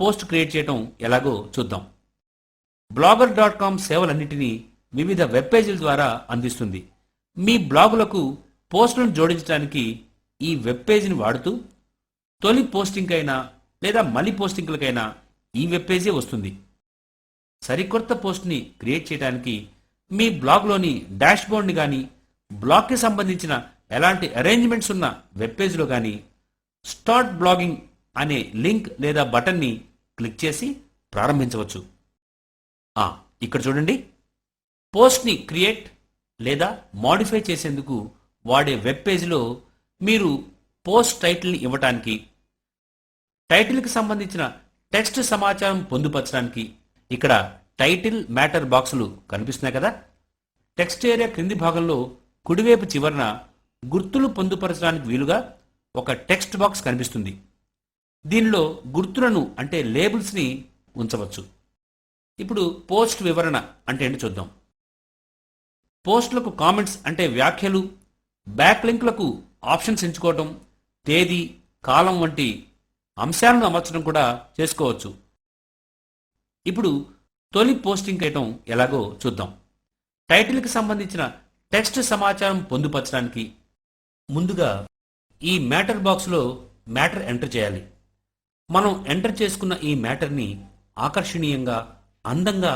Post create చేయటం ఎలాగో చూద్దాం. బ్లాగర్ డాట్ కామ్ సేవలన్నింటినీ వివిధ వెబ్ పేజీల ద్వారా అందిస్తుంది. మీ బ్లాగులకు పోస్టులను జోడించడానికి ఈ వెబ్ పేజీని వాడుతూ తొలి పోస్టింగ్ అయినా లేదా మళ్ళీ పోస్టింగ్లకైనా ఈ వెబ్ పేజీ వస్తుంది. సరికొత్త పోస్ట్ని క్రియేట్ చేయడానికి మీ బ్లాగ్లోని డాష్బోర్డ్ని కానీ బ్లాగ్కి సంబంధించిన ఎలాంటి అరేంజ్మెంట్స్ ఉన్న వెబ్ పేజ్లో కానీ స్టార్ట్ బ్లాగింగ్ అనే లింక్ లేదా బటన్ని క్లిక్ చేసి ప్రారంభించవచ్చు. ఆ, ఇక్కడ చూడండి. పోస్ట్ని క్రియేట్ లేదా మాడిఫై చేసేందుకు వాడే వెబ్ పేజ్లో మీరు పోస్ట్ టైటిల్ని ఇవ్వటానికి టైటిల్కి సంబంధించిన టెక్స్ట్ సమాచారం పొందుపరచడానికి ఇక్కడ టైటిల్ మ్యాటర్ బాక్సులు కనిపిస్తున్నాయి కదా. టెక్స్ట్ ఏరియా క్రింది భాగంలో కుడివైపు చివరన గుర్తులు పొందుపరచడానికి వీలుగా ఒక టెక్స్ట్ బాక్స్ కనిపిస్తుంది. దీనిలో గుర్తులను అంటే లేబుల్స్ని ఉంచవచ్చు. ఇప్పుడు పోస్ట్ వివరణ అంటే ఏంటి చూద్దాం. పోస్టులకు కామెంట్స్ అంటే వ్యాఖ్యలు బ్యాక్ లింక్లకు ఆప్షన్స్ ఎంచుకోవటం తేదీ కాలం వంటి అంశాలను అమర్చడం కూడా చేసుకోవచ్చు. ఇప్పుడు తొలి పోస్టింగ్ చేయటం ఎలాగో చూద్దాం. టైటిల్కి సంబంధించిన టెక్స్ట్ సమాచారం పొందుపరచడానికి ముందుగా ఈ మ్యాటర్ బాక్స్లో మ్యాటర్ ఎంటర్ చేయాలి. మనం ఎంటర్ చేసుకున్న ఈ మ్యాటర్ని ఆకర్షణీయంగా అందంగా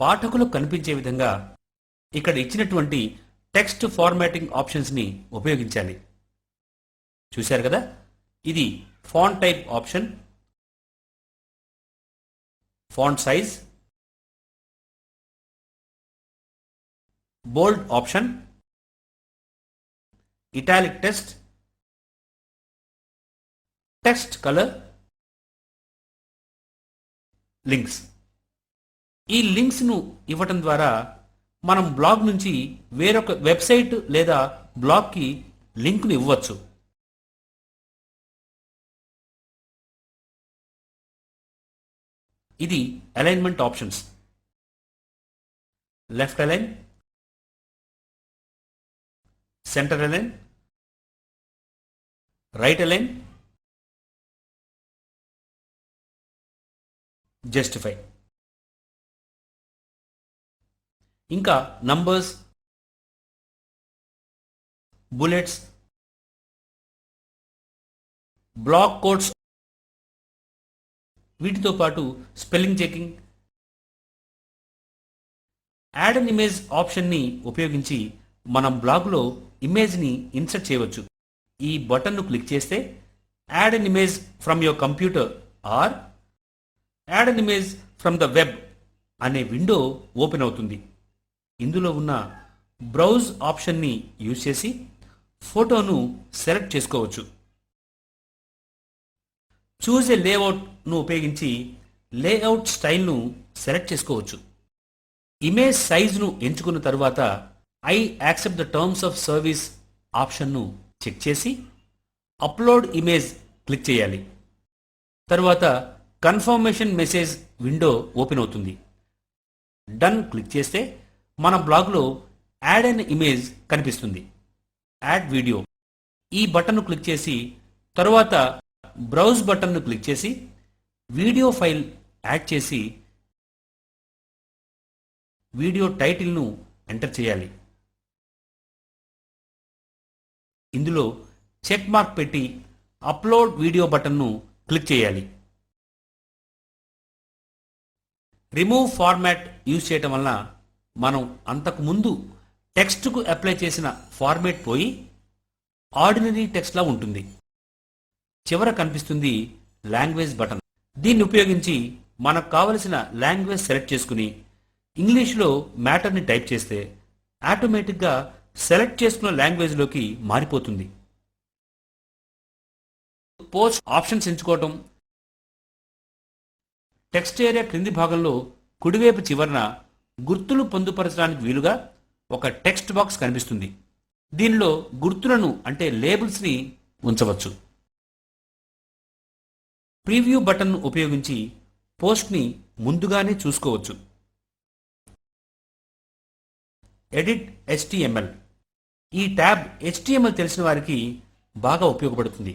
పాఠకులకు కనిపించే విధంగా ఇక్కడ ఇచ్చినటువంటి టెక్స్ట్ ఫార్మాటింగ్ ఆప్షన్స్ని ఉపయోగించాలి. చూశారు కదా? ఇది font type option font size bold option italic text text colour links. ఈ లింక్స్ను ఇవ్వటం ద్వారా మనం బ్లాగ్ నుంచి వేరొక వెబ్సైట్ లేదా బ్లాగ్కి లింక్ను ఇవ్వచ్చు. ఇది alignment options. Left align centre align right align justify ఇంకా నంబర్స్ బుల్లెట్స్ బ్లాక్ కోడ్స్ వీటితో పాటు spelling checking add an image ఆప్షన్ని ఉపయోగించి మనం బ్లాగ్లో ఇమేజ్ని ఇన్సర్ట్ చేయవచ్చు. ఈ బటన్ను క్లిక్ చేస్తే add an image from your computer or add an image from the web అనే విండో ఓపెన్ అవుతుంది. ఇందులో ఉన్న బ్రౌజ్ ఆప్షన్ని యూజ్ చేసి ఫోటోను సెలెక్ట్ చేసుకోవచ్చు. చూజ్ ఏ లేఅవుట్ను ఉపయోగించి లేఅవుట్ స్టైల్ను సెలెక్ట్ చేసుకోవచ్చు. ఇమేజ్ సైజును ఎంచుకున్న తర్వాత I accept the terms of service ఆప్షన్ను check చేసి అప్లోడ్ ఇమేజ్ క్లిక్ చేయాలి. తరువాత కన్ఫర్మేషన్ మెసేజ్ విండో ఓపెన్ అవుతుంది. డన్ క్లిక్ చేస్తే మన బ్లాగ్లో యాడ్ అన్ ఇమేజ్ కనిపిస్తుంది. Add video. ఈ బటన్ను క్లిక్ చేసి తరువాత బ్రౌజ్ బటన్ను క్లిక్ చేసి వీడియో ఫైల్ యాడ్ చేసి వీడియో టైటిల్ను ఎంటర్ చేయాలి. ఇందులో చెక్ మార్క్ పెట్టి అప్లోడ్ వీడియో బటన్ను క్లిక్ చేయాలి. రిమూవ్ ఫార్మాట్ యూజ్ చేయటం వలన మనం అంతకుముందు టెక్స్ట్కు అప్లై చేసిన ఫార్మాట్ పోయి ఆర్డినరీ టెక్స్ట్లా ఉంటుంది. చివర కనిపిస్తుంది లాంగ్వేజ్ బటన్ దీన్ని ఉపయోగించి మనకు కావలసిన లాంగ్వేజ్ సెలెక్ట్ చేసుకుని ఇంగ్లీష్లో మ్యాటర్ని టైప్ చేస్తే ఆటోమేటిక్గా సెలెక్ట్ చేసుకున్న లాంగ్వేజ్లోకి మారిపోతుంది. పోస్ట్ ఆప్షన్స్ ఎంచుకోవటం. టెక్స్ట్ ఏరియా క్రింది భాగంలో కుడివైపు చివరన గుర్తులు పొందుపరచడానికి వీలుగా ఒక టెక్స్ట్ బాక్స్ కనిపిస్తుంది. దీనిలో గుర్తులను అంటే లేబుల్స్ని ఉంచవచ్చు. ప్రీవ్యూ బటన్ను ఉపయోగించి పోస్ట్ని ముందుగానే చూసుకోవచ్చు. ఎడిట్ హెచ్టిఎంఎల్ ఈ ట్యాబ్ హెచ్టిఎంఎల్ తెలిసిన వారికి బాగా ఉపయోగపడుతుంది.